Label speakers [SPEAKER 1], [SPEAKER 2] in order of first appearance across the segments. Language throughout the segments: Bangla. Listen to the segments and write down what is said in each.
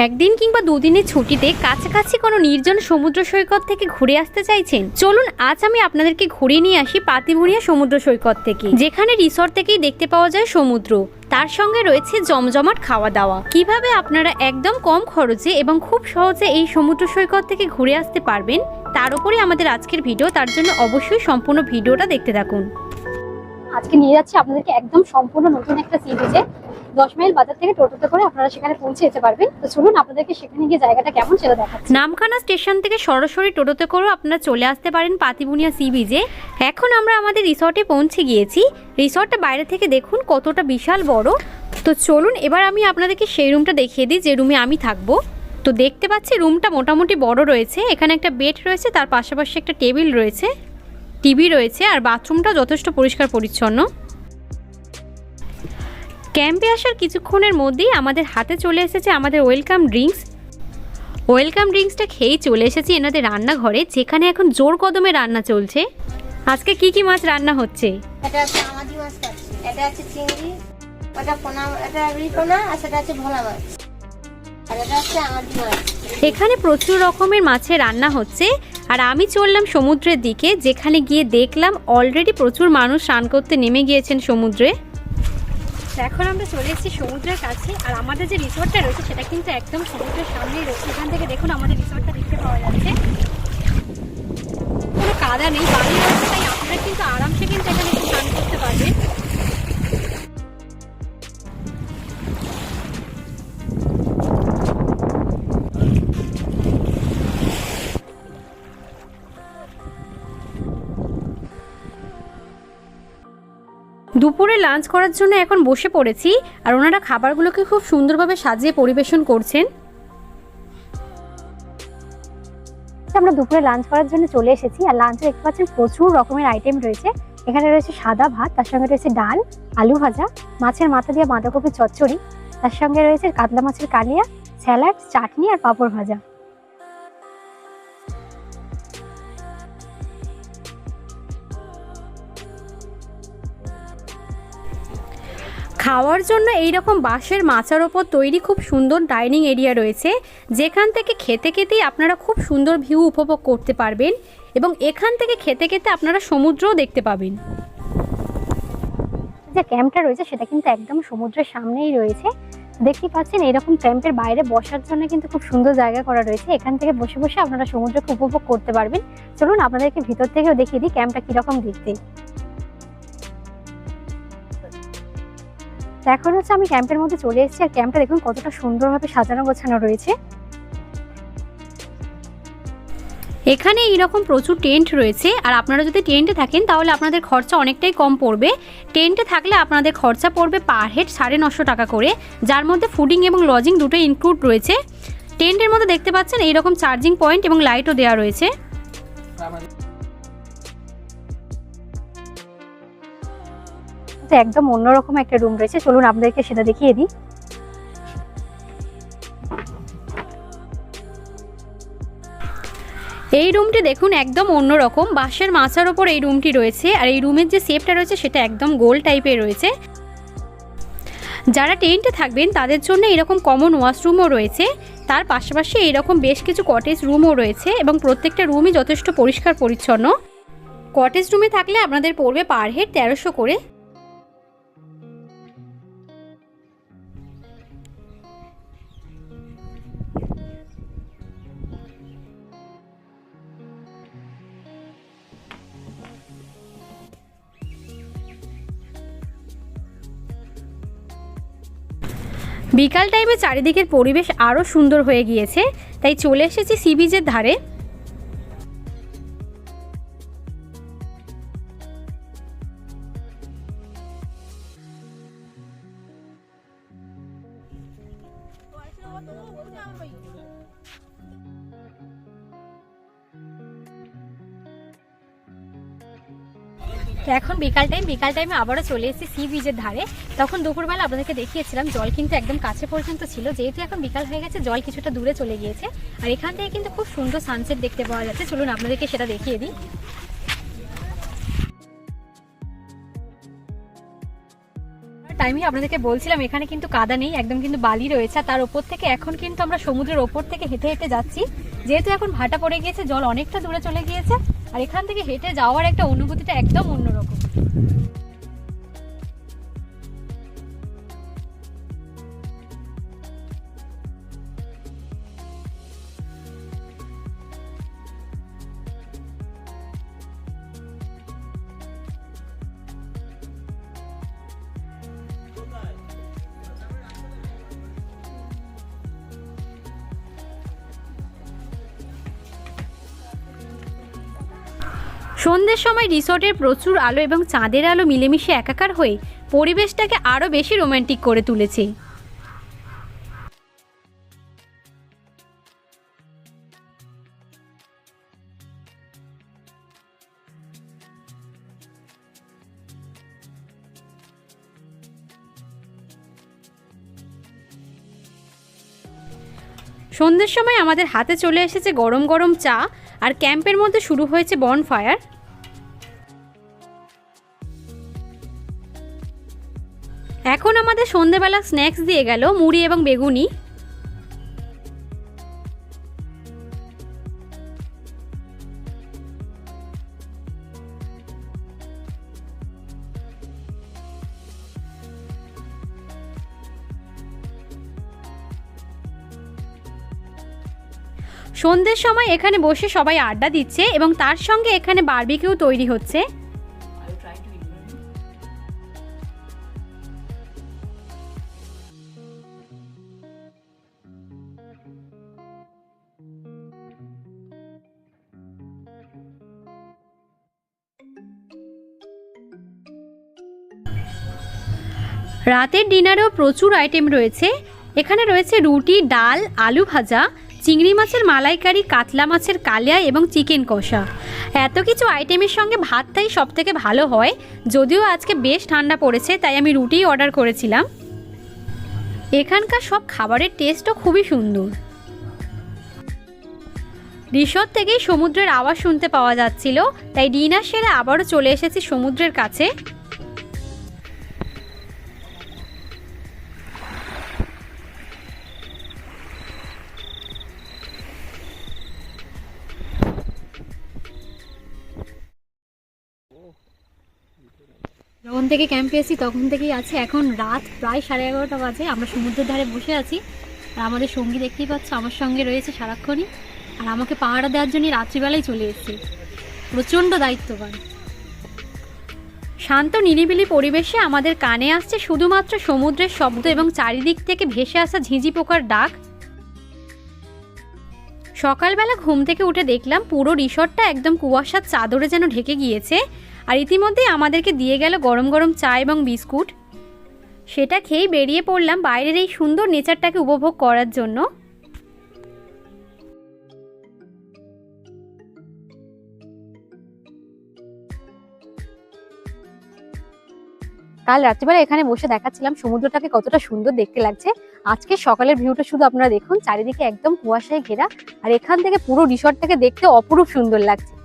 [SPEAKER 1] একদিন কিংবা দুদিনের ছুটিতে কাছাকাছি কোনো নির্জন সমুদ্র সৈকত থেকে ঘুরে আসতে চাইছেন? চলুন, আজ আমি আপনাদেরকে ঘুরিয়ে নিয়ে আসি পাতিবুনিয়া সমুদ্র সৈকত থেকে। যেখানে রিসর্ট থেকেই দেখতে পাওয়া যায় সমুদ্র। তার সঙ্গে রয়েছে জমজমাট খাওয়া দাওয়া। কীভাবে আপনারা একদম কম খরচে এবং খুব সহজে এই সমুদ্র সৈকত থেকে ঘুরে আসতে পারবেন, তার উপরে আমাদের আজকের ভিডিও। তার জন্য অবশ্যই সম্পূর্ণ ভিডিওটা দেখতে থাকুন।
[SPEAKER 2] আজকে নিয়ে যাচ্ছি আপনাদেরকে একদম সম্পূর্ণ নতুন একটা সি বিচে দশ মাইল বাজার থেকে টোটোতে করে আপনারা সেখানে পৌঁছে যেতে পারবেন। তো চলুন আপনাদেরকে সেখানে গিয়ে জায়গাটা কেমন সেটা দেখাচ্ছি।
[SPEAKER 1] নামখানা স্টেশন থেকে সরাসরি টোটোতে করেও আপনারা চলে আসতে পারেন পাতিবুনিয়া সি বিচে এখন আমরা আমাদের রিসর্টে পৌঁছে গিয়েছি। রিসর্টটা বাইরে থেকে দেখুন কতটা বিশাল বড়। তো চলুন এবার আমি আপনাদেরকে সেই রুমটা দেখিয়ে দিই, যে রুমে আমি থাকব। তো দেখতে পাচ্ছি রুমটা মোটামুটি বড় রয়েছে। এখানে একটা বেড রয়েছে, তার পাশাপাশি একটা টেবিল রয়েছে, টিভি রয়েছে, আর বাথরুমটা যথেষ্ট পরিষ্কার পরিচ্ছন্ন। ক্যাম্পে আসার কিছুক্ষণের মধ্যেই আমাদের হাতে চলে এসেছে আমাদের ওয়েলকাম ড্রিঙ্কস। ওয়েলকাম ড্রিঙ্কসটা খেয়েই চলে এসেছি এনাদের রান্নাঘরে যেখানে এখন জোর কদমে রান্না চলছে। আজকে কি কি মাছ রান্না হচ্ছে?
[SPEAKER 3] এটা হচ্ছে আমাদি মাছ এটা হচ্ছে চিংড়ি ওটা পোনা এটা রুই আর সেটা হচ্ছে ভোলা মাছ। আর এটা হচ্ছে আমাদি মাছ।
[SPEAKER 1] এখানে প্রচুর রকমের মাছের রান্না হচ্ছে আর আমি চললাম সমুদ্রের দিকে যেখানে গিয়ে দেখলাম অলরেডি প্রচুর মানুষ স্নান করতে নেমে গিয়েছেন সমুদ্রে। এখন আমরা চলে এসেছি সমুদ্রের কাছে, আর আমাদের যে রিসোর্টটা রয়েছে, সেটা কিন্তু একদম সমুদ্রের সামনেই রয়েছে। এখান থেকে দেখুন, আমাদের রিসোর্টটা দেখতে পাওয়া যাচ্ছে। কোনো কাদা নেই বাড়ি রয়েছে তাই আপনারা কিন্তু আরামসে দুপুরে লাঞ্চ করার জন্য এখন বসে পড়েছি, আর ওনারা খাবারগুলোকে খুব সুন্দরভাবে সাজিয়ে পরিবেশন করছেন।
[SPEAKER 2] আমরা দুপুরে লাঞ্চ করার জন্য চলে এসেছি, আর লাঞ্চে দেখতে পাচ্ছেন প্রচুর রকমের আইটেম রয়েছে। এখানে রয়েছে সাদা ভাত, তার সঙ্গে রয়েছে ডাল, আলু ভাজা, মাছের মাথা দিয়ে বাঁধাকপির চচ্চড়ি, তার সঙ্গে রয়েছে কাতলা মাছের কালিয়া, স্যালাড, চাটনি আর পাঁপড় ভাজা।
[SPEAKER 1] খাওয়ার জন্য এই রকম বাঁশের মাচার ওপর তৈরি খুব সুন্দর ডাইনিং এরিয়া রয়েছে। যেখান থেকে খেতে খেতেই আপনারা খুব সুন্দর ভিউ উপভোগ করতে পারবেন এবং এখান থেকে খেতে খেতে আপনারা সমুদ্রও দেখতে পাবেন।
[SPEAKER 2] যে ক্যাম্পটা রয়েছে সেটা কিন্তু একদম সমুদ্রের সামনেই রয়েছে। দেখতে পাচ্ছেন এরকম ক্যাম্পের বাইরে বসার জন্য কিন্তু খুব সুন্দর জায়গা করা রয়েছে। এখান থেকে বসে বসে আপনারা সমুদ্রকে উপভোগ করতে পারবেন। চলুন আপনাদেরকে ভিতর থেকেও দেখিয়ে দিই ক্যাম্পটা কীরকম দেখতে। এখন হচ্ছে আমি ক্যাম্পের মধ্যে চলে এসেছি, আর ক্যাম্পটা দেখুন কতটা সুন্দরভাবে সাজানো গোছানো রয়েছে।
[SPEAKER 1] এখানে এইরকম প্রচুর টেন্ট রয়েছে, আর আপনারা যদি টেন্টে থাকেন তাহলে আপনাদের খরচা অনেকটাই কম পড়বে। টেন্টে থাকলে আপনাদের খরচা পড়বে পার হেড সাড়ে নশো টাকা করে, যার মধ্যে ফুডিং এবং লজিং দুটোই ইনক্লুড রয়েছে। টেন্টের মধ্যে দেখতে পাচ্ছেন এইরকম চার্জিং পয়েন্ট এবং লাইটও দেওয়া রয়েছে।
[SPEAKER 2] তো একদম অন্যরকম একটা রুম রয়েছে। চলুন আপনাদেরকে সেটা দেখিয়ে দিই।
[SPEAKER 1] এই রুমটি দেখুন একদম অন্যরকম। বাঁশের মাচার ওপর এই রুমটি রয়েছে। আর এই রুমের যে শেপটা রয়েছে, সেটা একদম গোল টাইপের রয়েছে। যারা টেন্টে থাকবেন, তাদের জন্য এরকম কমন ওয়াশরুমও রয়েছে। তার পাশাপাশি এইরকম বেশ কিছু কটেজ রুমও রয়েছে এবং প্রত্যেকটা রুমই যথেষ্ট পরিষ্কার পরিচ্ছন্ন কটেজ রুমে থাকলে আপনাদের পড়বে পার হেড তেরোশো করে। বিকাল টাইমে চারিদিকের পরিবেশ আরও সুন্দর হয়ে গিয়েছে তাই চলে এসেছি সি বিচের ধারে। তো এখন বিকাল টাইম বিকাল টাইমে আবারও চলে এসেছি সি বিচের ধারে। তখন দুপুরবেলা আপনাদেরকে দেখিয়েছিলাম, জল কিন্তু একদম কাছে পর্যন্ত ছিল। যেহেতু এখন বিকাল হয়ে গেছে, জল কিছুটা দূরে চলে গিয়েছে। আর এখান থেকে কিন্তু খুব সুন্দর সানসেট দেখতে পাওয়া যাচ্ছে। চলুন আপনাদেরকে সেটা দেখিয়ে দিই। আমি আপনাদেরকে বলছিলাম, এখানে কিন্তু কাদা নেই, একদম কিন্তু বালি রয়েছে। তার ওপর থেকে এখন কিন্তু আমরা সমুদ্রের ওপর থেকে হেঁটে হেঁটে যাচ্ছি। যেহেতু এখন ভাটা পড়ে গিয়েছে, জল অনেকটা দূরে চলে গিয়েছে। আর এখান থেকে হেঁটে যাওয়ার একটা অনুভূতিটা একদম অন্যরকম। সন্ধ্যের সময় রিসর্টের প্রচুর আলো এবং চাঁদের আলো মিলেমিশে একাকার হয়ে পরিবেশটাকে আরও বেশি রোম্যান্টিক করে তুলেছে। সন্ধ্যের সময় আমাদের হাতে চলে এসেছে গরম গরম চা আর ক্যাম্পের মধ্যে শুরু হয়েছে বন ফায়ার এখন আমাদের সন্ধেবেলা স্ন্যাক্স দিয়ে গেল মুড়ি এবং বেগুনি। সন্ধ্যের সময় এখানে বসে সবাই আড্ডা দিচ্ছে এবং তার সঙ্গে এখানে বারবিকিউ তৈরি হচ্ছে। রাতের ডিনারেও প্রচুর আইটেম রয়েছে। এখানে রয়েছে রুটি, ডাল, আলু ভাজা চিংড়ি মাছের মালাইকারি, কাতলা মাছের কালিয়া এবং চিকেন কষা। এত কিছু আইটেমের সঙ্গে ভাতটাই সব থেকে ভালো হয়। যদিও আজকে বেশ ঠান্ডা পড়েছে, তাই আমি রুটিই অর্ডার করেছিলাম। এখানকার সব খাবারের টেস্টও খুবই সুন্দর। রিসর্ট থেকেই সমুদ্রের আওয়াজ শুনতে পাওয়া যাচ্ছিল, তাই ডিনার সেরে আবারও চলে এসেছি সমুদ্রের কাছে। যখন থেকে ক্যাম্পে এসেছি, তখন থেকেই আছে এখন রাত প্রায় সাড়ে এগারোটা বাজে। আমরা সমুদ্রের ধারে বসে আছি। আর আমাদের সঙ্গী দেখতেই পাচ্ছ, আমার সঙ্গে রয়েছে সারাক্ষণই। আর আমাকে পাহাড়া দেওয়ার জন্য রাত্রিবেলায় চলে এসেছে। প্রচণ্ড দায়িত্ববান। শান্ত, নিরিবিলি পরিবেশে আমাদের কানে আসছে শুধুমাত্র সমুদ্রের শব্দ এবং চারিদিক থেকে ভেসে আসা ঝিঁঝি পোকার ডাক। সকালবেলা ঘুম থেকে উঠে দেখলাম পুরো রিসর্টটা একদম কুয়াশার চাদরে যেন ঢেকে গিয়েছে। আর ইতিমধ্যেই আমাদেরকে দিয়ে গেল গরম গরম চা এবং বিস্কুট। সেটা খেয়েই বেরিয়ে পড়লাম বাইরের এই সুন্দর নেচারটাকে উপভোগ করার জন্য।
[SPEAKER 2] কাল রাত্রিবেলা এখানে বসে দেখাচ্ছিলাম সমুদ্রটাকে কতটা সুন্দর দেখতে লাগছে। আজকে সকালের ভিউটা শুধু আপনারা দেখুন, চারিদিকে একদম কুয়াশায় ঘেরা, আর এখান থেকে পুরো রিসর্টটাকে দেখতে অপরূপ সুন্দর লাগছে।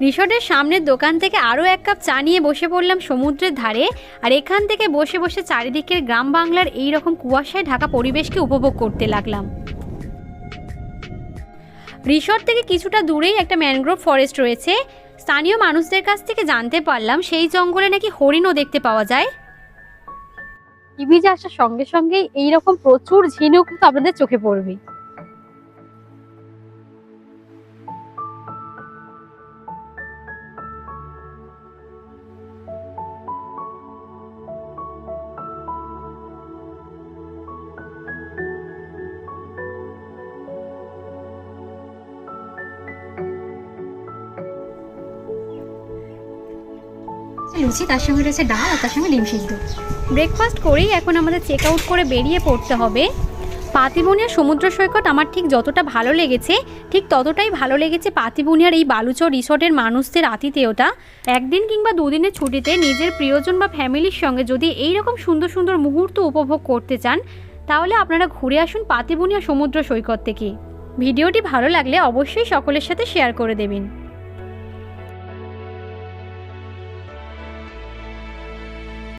[SPEAKER 1] রিসর্টের সামনের দোকান থেকে আরও এক কাপ চা নিয়ে বসে পড়লাম সমুদ্রের ধারে। আর এখান থেকে বসে বসে চারিদিকের গ্রাম বাংলার এই রকম কুয়াশায় ঢাকা পরিবেশকে উপভোগ করতে লাগলাম। রিসর্ট থেকে কিছুটা দূরেই একটা ম্যানগ্রোভ ফরেস্ট রয়েছে। স্থানীয় মানুষদের কাছ থেকে জানতে পারলাম সেই জঙ্গলে নাকি হরিণও দেখতে পাওয়া যায়।
[SPEAKER 2] টিভিতে আসার সঙ্গে সঙ্গেই এইরকম প্রচুর ঝিনুক কিন্তু আপনাদের চোখে পড়বে।
[SPEAKER 1] লুচি তার সঙ্গে রয়েছে ডাল আর তার সঙ্গে ডিম সিদ্ধ। ব্রেকফাস্ট করেই এখন আমাদের চেক আউট করে বেরিয়ে পড়তে হবে। পাতিবুনিয়া সমুদ্র সৈকত আমার ঠিক যতটা ভালো লেগেছে, ঠিক ততটাই ভালো লেগেছে পাতিবুনিয়ার এই বালুচর রিসর্টের মানুষদের আতিথেয়তা। একদিন কিংবা দুদিনের ছুটিতে নিজের প্রিয়জন বা ফ্যামিলির সঙ্গে যদি এই রকম সুন্দর সুন্দর মুহূর্ত উপভোগ করতে চান, তাহলে আপনারা ঘুরে আসুন পাতিবুনিয়া সমুদ্র সৈকত থেকে। ভিডিওটি ভালো লাগলে অবশ্যই সকলের সাথে শেয়ার করে দেবেন।